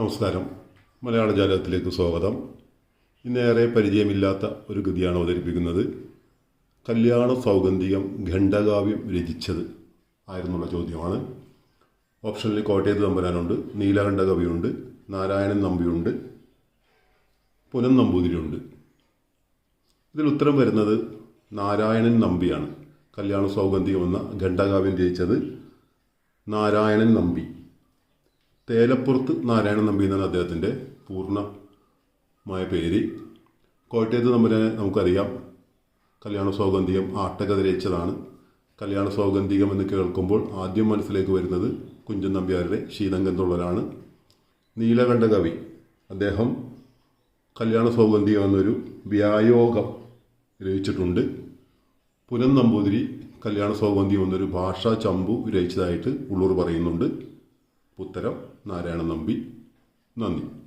നമസ്കാരം. മലയാള ജാലകത്തിലേക്ക് സ്വാഗതം. ഇന്നേറെ പരിചയമില്ലാത്ത ഒരു കൃതിയാണ് അവതരിപ്പിക്കുന്നത്. കല്യാണ സൗഗന്ധികം ഖണ്ഡകാവ്യം രചിച്ചത് ആയിരുന്നുള്ള ചോദ്യമാണ്. ഓപ്ഷനിൽ കോട്ടയത്ത് തമ്പുരാനുണ്ട് നീലകണ്ഠ കവിയുണ്ട് നാരായണൻ നമ്പിയുണ്ട് പുനം നമ്പൂതിരിയുണ്ട്. ഇതിൽ ഉത്തരം വരുന്നത് നാരായണൻ നമ്പിയാണ്. കല്യാണ സൗഗന്ധികം എന്ന ഖണ്ഡകാവ്യം രചിച്ചത് നാരായണൻ നമ്പി. തേലപ്പുറത്ത് നാരായണൻ നമ്പി എന്നാണ് അദ്ദേഹത്തിന്റെ പൂർണമായ പേര്. കോട്ടയത്ത് തമ്പുരാനെ നമുക്കറിയാം കല്യാണ സൗഗന്ധികം ആട്ടകഥ രചിച്ചതാണ്. കല്യാണ സൗഗന്ധികം എന്ന് കേൾക്കുമ്പോൾ ആദ്യം മനസ്സിലേക്ക് വരുന്നത് കുഞ്ചൻ നമ്പ്യാരുടെ ശീതങ്കൻ തുള്ളലാണ് നീലകണ്ഠ കവി. അദ്ദേഹം കല്യാണ സൗഗന്ധികം എന്നൊരു വ്യായോഗം രചിച്ചിട്ടുണ്ട്. പുനൻ നമ്പൂതിരി കല്യാണ സൗഗന്ധികം എന്നൊരു ഭാഷാ ചമ്പു രചിച്ചതായിട്ട് ഉള്ളൂർ പറയുന്നുണ്ട്. ഉത്തരം നാരായണ നമ്പി. നന്ദി.